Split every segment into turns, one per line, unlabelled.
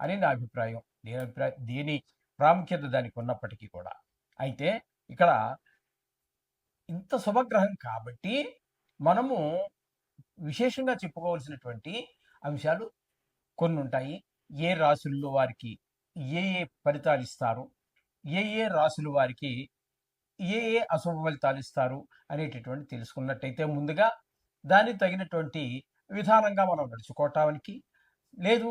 అని నా అభిప్రాయం. నేను అభిప్రాయం దేని ప్రాముఖ్యత దానికి ఉన్నప్పటికీ కూడా. అయితే ఇక్కడ ఇంత శుభగ్రహం కాబట్టి మనము విశేషంగా చెప్పుకోవాల్సినటువంటి అంశాలు కొన్ని ఉంటాయి. ఏ రాసుల్లో వారికి ఏ ఏ ఫలితాలు ఇస్తారు? ఏ ఏ రాసుల వారికి ఏ ఏ అశుభ ఫలితాలు ఇస్తారు అనేటటువంటి తెలుసుకున్నట్టయితే ముందుగా దానికి తగినటువంటి విధానంగా మనం నడుచుకోవటానికి లేదు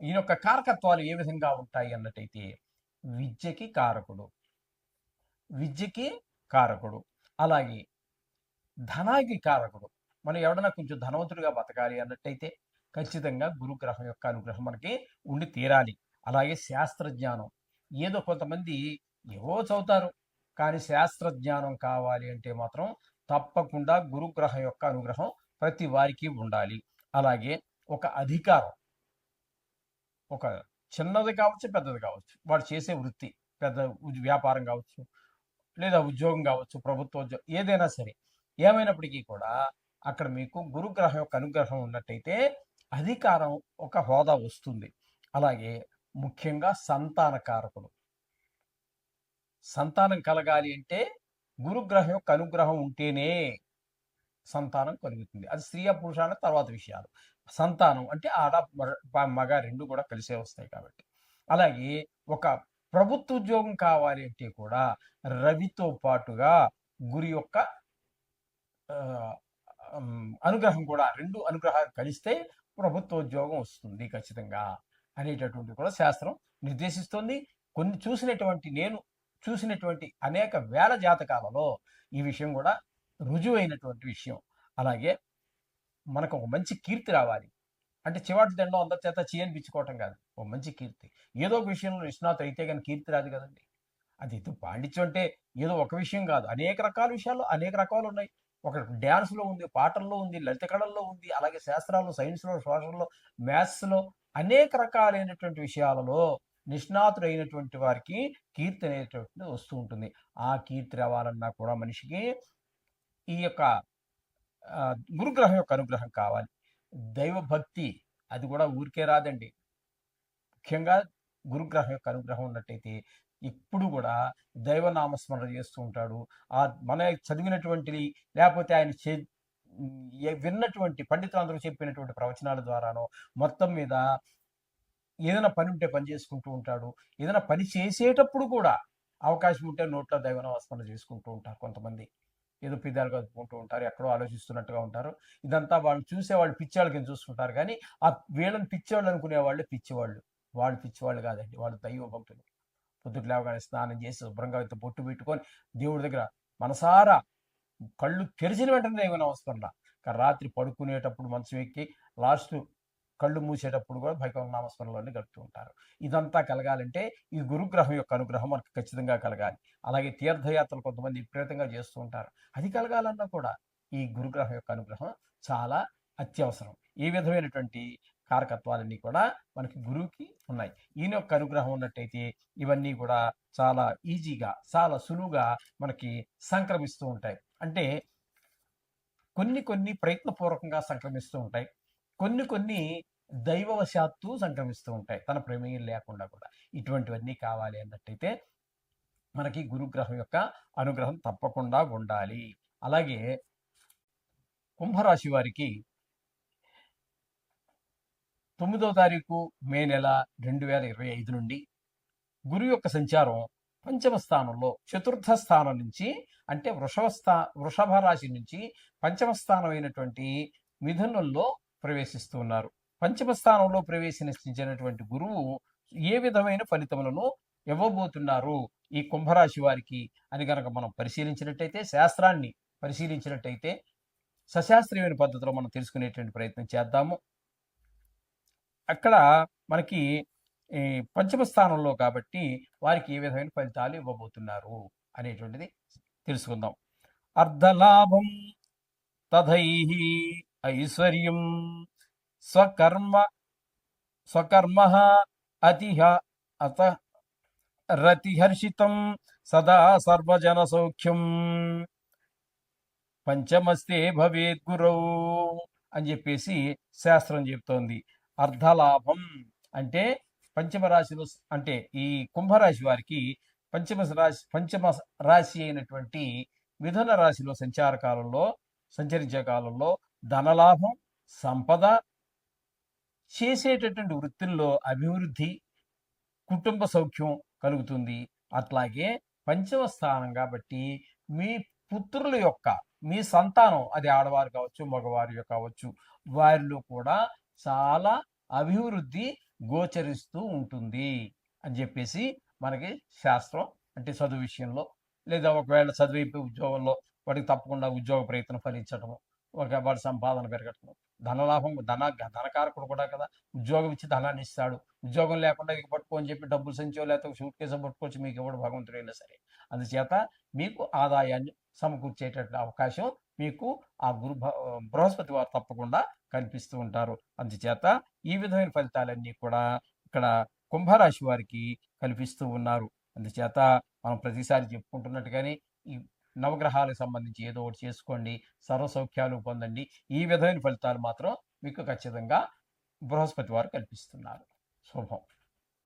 ఈయన యొక్క కారకత్వాలు ఏ విధంగా ఉంటాయి అన్నట్టయితే విద్యకి కారకుడు. విద్యకి కారకుడు. అలాగే ధనానికి కారకుడు. మనం ఎవడన్నా కొంచెం ధనవంతుడిగా బతకాలి అన్నట్టయితే ఖచ్చితంగా గురుగ్రహం యొక్క అనుగ్రహం మనకి ఉండి తీరాలి. అలాగే శాస్త్రజ్ఞానం. ఏదో కొంతమంది ఏవో చదువుతారు. కానీ శాస్త్రజ్ఞానం కావాలి అంటే మాత్రం తప్పకుండా గురుగ్రహం యొక్క అనుగ్రహం ప్రతి వారికి ఉండాలి. అలాగే ఒక అధికారం. ఒక చిన్నది కావచ్చు పెద్దది కావచ్చు. వాడు చేసే వృత్తి పెద్ద వ్యాపారం కావచ్చు లేదా ఉద్యోగం కావచ్చు ప్రభుత్వ ఉద్యోగం ఏదైనా సరే ఏమైనప్పటికీ కూడా అక్కడ మీకు గురుగ్రహం యొక్క అనుగ్రహం ఉన్నట్టయితే అధికారం ఒక హోదా వస్తుంది. అలాగే ముఖ్యంగా సంతానకారకుడు సంతానం కలగాలి అంటే గురుగ్రహం యొక్క అనుగ్రహం ఉంటేనే సంతానం కలుగుతుంది. అది స్త్రీ పురుషాన తర్వాత విషయాలు. సంతానం అంటే ఆడ మగ- మగ రెండు కూడా కలిసే వస్తాయి కాబట్టి. అలాగే ఒక ప్రభుత్వ ఉద్యోగం కావాలి అంటే కూడా రవితో పాటుగా గురి యొక్క అనుగ్రహం కూడా రెండు అనుగ్రహాలు కలిస్తే ప్రభుత్వ ఉద్యోగం వస్తుంది ఖచ్చితంగా అనేటటువంటి కూడా శాస్త్రం నిర్దేశిస్తుంది. కొన్ని చూసినటువంటి నేను చూసినటువంటి అనేక వేల జాతకాలలో ఈ విషయం కూడా రుజువైనటువంటి విషయం. అలాగే మనకు ఒక మంచి కీర్తి రావాలి. అంటే చివాటి దండం అందరి చేత చేయనిపించుకోవటం కాదు. ఒక మంచి కీర్తి. ఏదో ఒక విషయంలో నిష్ణాత అయితే కానీ కీర్తి రాదు కదండి. అది ఏదో పాండిత్యం అంటే ఏదో ఒక విషయం కాదు. అనేక రకాల విషయాల్లో అనేక రకాలు ఉన్నాయి. ఒక డ్యాన్స్లో ఉంది పాటల్లో ఉంది లలిత కళల్లో ఉంది అలాగే శాస్త్రాల్లో సైన్స్లో సోషల్లో మ్యాథ్స్లో అనేక రకాలైనటువంటి విషయాలలో నిష్ణాతుడైనటువంటి వారికి కీర్తి అనేటువంటిది వస్తూ ఉంటుంది. ఆ కీర్తి రావాలన్నా కూడా మనిషికి ఈ యొక్క గురుగ్రహం యొక్క అనుగ్రహం కావాలి. దైవభక్తి అది కూడా ఊరికే రాదండి. ముఖ్యంగా గురుగ్రహం యొక్క అనుగ్రహం ఉన్నట్టయితే ఇప్పుడు కూడా దైవనామస్మరణ చేస్తూ ఉంటాడు. ఆ మన చదివినటువంటిది లేకపోతే ఆయన చే ఏ- విన్నటువంటి పండితులందరూ చెప్పినటువంటి ప్రవచనాల ద్వారానో మొత్తం మీద ఏదైనా పని ఉంటే పని చేసుకుంటూ ఉంటాడు. ఏదైనా పని చేసేటప్పుడు కూడా అవకాశం ఉంటే నోట్లో దైవనామస్మరణ చేసుకుంటూ ఉంటారు కొంతమంది. ఏదో పిదాలుగా కలుపుకుంటూ ఉంటారు ఎక్కడో ఆలోచిస్తున్నట్టుగా ఉంటారు. ఇదంతా వాళ్ళు చూసే వాళ్ళు పిచ్చేవాళ్ళ కింద చూస్తుంటారు కానీ ఆ వీళ్ళని పిచ్చేవాళ్ళు అనుకునే వాళ్ళు పిచ్చివాళ్ళు. వాళ్ళు పిచ్చివాళ్ళు కాదండి వాళ్ళు దైవ భక్తులు. పొద్దుకు లేవగానే స్నానం చేసి శుభ్రంగా అయితే బొట్టు పెట్టుకొని దేవుడి దగ్గర మనసారా కళ్ళు తెరిచిన వెంటనే దేవుని అవసరం కానీ రాత్రి పడుకునేటప్పుడు మనసు ఎక్కి లాస్ట్ కళ్ళు మూసేటప్పుడు కూడా భగవన్ నామస్మరణలోనే గడుపుతూ ఉంటారు. ఇదంతా కలగాలంటే ఈ గురుగ్రహం యొక్క అనుగ్రహం మనకు ఖచ్చితంగా కలగాలి. అలాగే తీర్థయాత్రలు కొంతమంది విపరీతంగా చేస్తూ ఉంటారు. అది కలగాలన్నా కూడా ఈ గురుగ్రహం యొక్క అనుగ్రహం చాలా అత్యవసరం. ఈ విధమైనటువంటి కారకత్వాలన్నీ కూడా మనకి గురువుకి ఉన్నాయి. ఈయన యొక్క అనుగ్రహం ఉన్నట్టయితే ఇవన్నీ కూడా చాలా ఈజీగా చాలా సులువుగా మనకి సంక్రమిస్తూ ఉంటాయి. అంటే కొన్ని కొన్ని ప్రయత్నపూర్వకంగా సంక్రమిస్తూ ఉంటాయి. కొన్ని కొన్ని దైవవశాత్తు సంక్రమిస్తూ ఉంటాయి. తన ప్రమేయం లేకుండా కూడా. ఇటువంటివన్నీ కావాలి అన్నట్టయితే మనకి గురుగ్రహం యొక్క అనుగ్రహం తప్పకుండా ఉండాలి. అలాగే కుంభరాశి వారికి తొమ్మిదో తారీఖు మే నెల రెండు వేల ఇరవై ఐదు నుండి గురు యొక్క సంచారం పంచమ స్థానంలో చతుర్థ స్థానం నుంచి అంటే వృషభ స్థా వృషభ రాశి నుంచి పంచమ స్థానం అయినటువంటి మిథునంలో ప్రవేశిస్తూ ఉన్నారు పంచమ స్థానంలో ప్రవేశించినటువంటి గురువు ఏ విధమైన ఫలితములను ఇవ్వబోతున్నారు? ఈ కుంభరాశి వారికి అని కనుక మనం పరిశీలించినట్టయితే శాస్త్రాన్ని పరిశీలించినట్టయితే సశాస్త్రీయమైన పద్ధతిలో మనం తెలుసుకునేటువంటి ప్రయత్నం చేద్దాము. అక్కడ మనకి ఈ పంచమ స్థానంలో కాబట్టి వారికి ఏ విధమైన ఫలితాలు ఇవ్వబోతున్నారు అనేటువంటిది తెలుసుకుందాం. అర్ధలాభం తథై ఐశ్వర్యం స్వకర్మ స్వకర్మ అతిహ అత రతిహర్షితం సదా సర్వజన సౌఖ్యం పంచమస్తే భవేద్ గురౌ అని చెప్పేసి శాస్త్రం చెప్తోంది. అర్ధలాభం అంటే పంచమ రాశిలో అంటే ఈ కుంభరాశి వారికి పంచమ రాశి పంచమ రాశి అయినటువంటి మిథున రాశిలో సంచార కాలంలో సంచరించే కాలంలో ధనలాభం సంపద చేసేటటువంటి వృత్తుల్లో అభివృద్ధి కుటుంబ సౌఖ్యం కలుగుతుంది. అట్లాగే పంచమ స్థానం కాబట్టి మీ పుత్రుల యొక్క మీ సంతానం అది ఆడవారు కావచ్చు మగవారు కావచ్చు వారిలో కూడా చాలా అభివృద్ధి గోచరిస్తూ ఉంటుంది అని చెప్పేసి మనకి శాస్త్రం అంటే చదువు విషయంలో లేదా ఒకవేళ చదివే ఉద్యోగంలో వాడికి తప్పకుండా ఉద్యోగ ప్రయత్నం ఫలించడము ఒక వాడి సంపాదన పెరగటము ధనలాభం ధన ధనకారకుడు కూడా కదా ఉద్యోగం ఇచ్చి ధనాన్ని ఇస్తాడు. ఉద్యోగం లేకుండా ఇక పట్టుకోని చెప్పి డబ్బులు సంచో లేకపోతే షూట్ కేసు పట్టుకోవచ్చు మీకు ఎవడు భగవంతుడైనా సరే. అందుచేత మీకు ఆదాయాన్ని సమకూర్చేటటువంటి అవకాశం మీకు ఆ గురు బృహస్పతి వారు తప్పకుండా కనిపిస్తూ ఉంటారు. అందుచేత ఈ విధమైన ఫలితాలన్నీ కూడా ఇక్కడ కుంభరాశి వారికి కల్పిస్తూ ఉన్నారు. అందుచేత మనం ప్రతిసారి చెప్పుకుంటున్నట్టుగానే ఈ నవగ్రహాలకు సంబంధించి ఏదో ఒకటి చేసుకోండి సర్వసౌఖ్యాలు పొందండి. ఈ విధమైన ఫలితాలు మాత్రం మీకు ఖచ్చితంగా బృహస్పతి వారు కల్పిస్తున్నారు. శుభం.